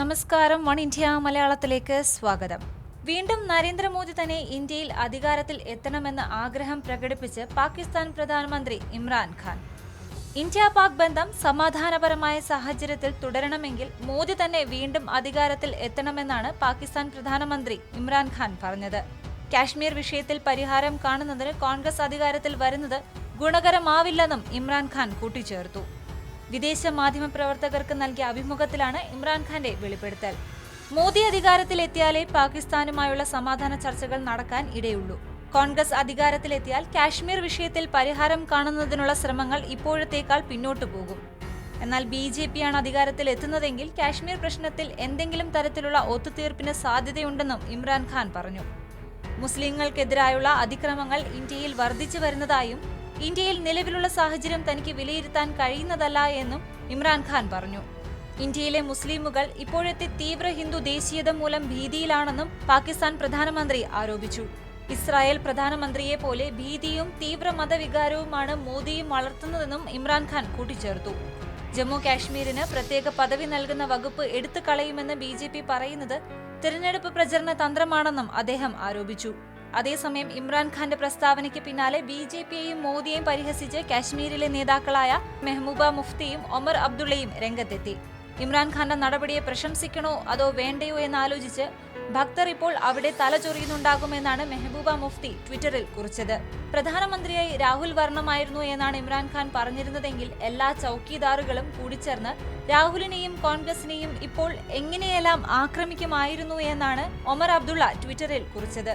നമസ്കാരം one India മലയാളത്തിലേക്ക് സ്വാഗതം. വീണ്ടും നരേന്ദ്രമോദി തന്നെ ഇന്ത്യയിൽ അധികാരത്തിൽ എത്തണമെന്ന് ആഗ്രഹം പ്രകടിപ്പിച്ച് പാകിസ്ഥാൻ പ്രധാനമന്ത്രി ഇമ്രാൻഖാൻ ഇന്ത്യ പാക് ബന്ധം സമാധാനപരമായ സാഹചര്യത്തിൽ തുടരണമെങ്കിൽ മോദി തന്നെ വീണ്ടും അധികാരത്തിൽ എത്തണമെന്നാണ് പാകിസ്ഥാൻ പ്രധാനമന്ത്രി ഇമ്രാൻഖാൻ പറഞ്ഞത്. കാശ്മീർ വിഷയത്തിൽ പരിഹാരം കാണുന്നതിന് കോൺഗ്രസ് അധികാരത്തിൽ വരുന്നത് ഗുണകരമാവില്ലെന്നും ഇമ്രാൻഖാൻ കൂട്ടിച്ചേർത്തു. വിദേശ മാധ്യമ പ്രവർത്തകർക്ക് നൽകിയ അഭിമുഖത്തിലാണ് ഇമ്രാൻഖാന്റെ വെളിപ്പെടുത്തൽ. മോദി അധികാരത്തിലെത്തിയാലേ പാകിസ്ഥാനുമായുള്ള സമാധാന ചർച്ചകൾ നടക്കാൻ ഇടയുള്ളൂ. കോൺഗ്രസ് അധികാരത്തിലെത്തിയാൽ കാശ്മീർ വിഷയത്തിൽ പരിഹാരം കാണുന്നതിനുള്ള ശ്രമങ്ങൾ ഇപ്പോഴത്തേക്കാൾ പിന്നോട്ടു പോകും. എന്നാൽ ബി ജെ പിയാണ് അധികാരത്തിൽ എത്തുന്നതെങ്കിൽ കാശ്മീർ പ്രശ്നത്തിൽ എന്തെങ്കിലും തരത്തിലുള്ള ഒത്തുതീർപ്പിന് സാധ്യതയുണ്ടെന്നും ഇമ്രാൻഖാൻ പറഞ്ഞു. മുസ്ലിങ്ങൾക്കെതിരായുള്ള അതിക്രമങ്ങൾ ഇന്ത്യയിൽ വർദ്ധിച്ചു വരുന്നതായും ഇന്ത്യയിൽ നിലവിലുള്ള സാഹചര്യം തനിക്ക് വിലയിരുത്താൻ കഴിയുന്നതല്ല എന്നും ഇമ്രാൻഖാൻ പറഞ്ഞു. ഇന്ത്യയിലെ മുസ്ലിമുകൾ ഇപ്പോഴത്തെ തീവ്ര ഹിന്ദു ദേശീയത മൂലം ഭീതിയിലാണെന്നും പാകിസ്ഥാൻ പ്രധാനമന്ത്രി ആരോപിച്ചു. ഇസ്രായേൽ പ്രധാനമന്ത്രിയെ പോലെ ഭീതിയും തീവ്ര മതവികാരവുമാണ് മോദിയും വളർത്തുന്നതെന്നും ഇമ്രാൻഖാൻ കൂട്ടിച്ചേർത്തു. ജമ്മു കാശ്മീരിന് പ്രത്യേക പദവി നൽകുന്ന വകുപ്പ് എടുത്തു കളയുമെന്ന് ബി പറയുന്നത് തിരഞ്ഞെടുപ്പ് പ്രചരണ തന്ത്രമാണെന്നും അദ്ദേഹം ആരോപിച്ചു. അതേസമയം ഇമ്രാൻഖാന്റെ പ്രസ്താവനയ്ക്ക് പിന്നാലെ ബി ജെ പിയെയും മോദിയെയും പരിഹസിച്ച് കാശ്മീരിലെ നേതാക്കളായ മെഹ്മൂബ മുഫ്തിയും ഒമർ അബ്ദുള്ളയും രംഗത്തെത്തി. ഇമ്രാൻഖാന്റെ നടപടിയെ പ്രശംസിക്കണോ അതോ വേണ്ടയോ എന്നാലോചിച്ച് ഭക്തർ ഇപ്പോൾ അവിടെ തലചൊറിയുന്നുണ്ടാകുമെന്നാണ് മെഹബൂബ മുഫ്തി ട്വിറ്ററിൽ കുറിച്ചത്. പ്രധാനമന്ത്രിയായി രാഹുൽ വർണമായിരുന്നു എന്നാണ് ഇമ്രാൻഖാൻ പറഞ്ഞിരുന്നതെങ്കിൽ എല്ലാ ചൌക്കീദാറുകളും കൂടിച്ചേർന്ന് രാഹുലിനെയും കോൺഗ്രസിനെയും ഇപ്പോൾ എങ്ങനെയെല്ലാം ആക്രമിക്കുമായിരുന്നു എന്നാണ് ഒമർ അബ്ദുള്ള ട്വിറ്ററിൽ കുറിച്ചത്.